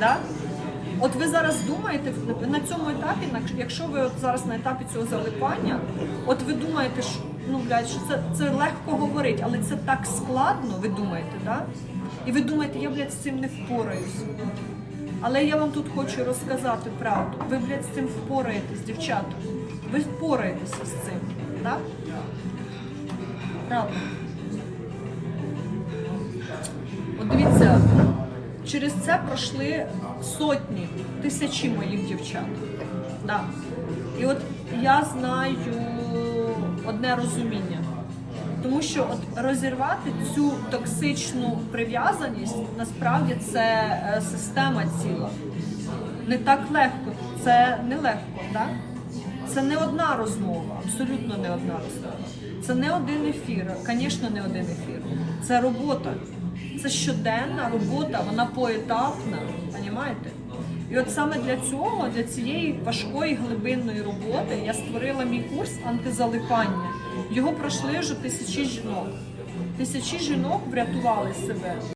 Да? От ви зараз думаєте на цьому етапі, якщо ви от зараз на етапі цього залипання, от ви думаєте, що ну блядь, що це, це легко говорити, але це так складно, ви думаєте, да? І ви думаєте, я блядь, з цим не впораюсь. Але я вам тут хочу розказати правду. Ви, блядь, з цим впораєтесь, дівчата. Ви впораєтеся з цим, так? Правда. Через це пройшли сотні, тисячі моїх дівчат. Да. І от я знаю одне розуміння. Тому що от розірвати цю токсичну прив'язаність насправді це е, система ціла. Не так легко, це не легко, так? Це не одна розмова, абсолютно не одна розмова. Це не один ефір, звісно, не один ефір. Це робота. Це щоденна робота, вона поетапна, розумієте? І от саме для цього, для цієї важкої глибинної роботи, я створила мій курс антизалипання. Його пройшли вже тисячі жінок. Тисячі жінок врятували себе.